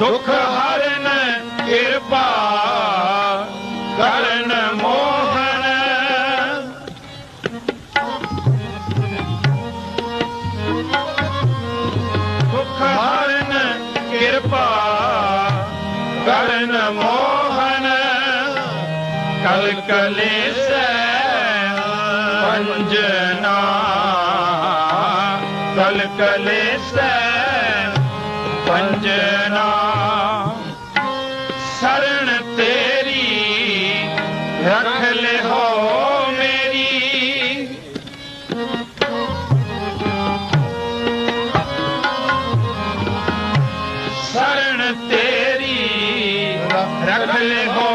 ਦੁਖ ਹਰਨ ਕਿਰਪਾ ਕਰਨ ਮੋਹਨ। ਦੁਖ ਹਰਨ ਕਿਰਪਾ ਕਰਨ ਮੋਹਨ। ਕਲ ਕਲੇਸੈ ਪੰਜਨਾ ਕਲ ਕਲੇਸੈ ਰੱਖ ਲਿਓ ਮੇਰੀ। ਸਰਣ ਤੇਰੀ ਰੱਖ ਲਿਓ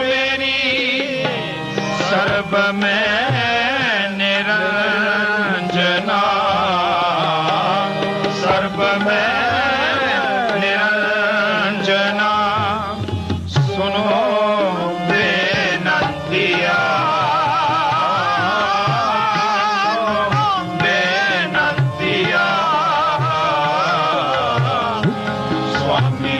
ਮੇਰੀ। ਸਰਬ ਮੈਂ ਨਿਰੰਜਨਾ। ਸਰਬ Happy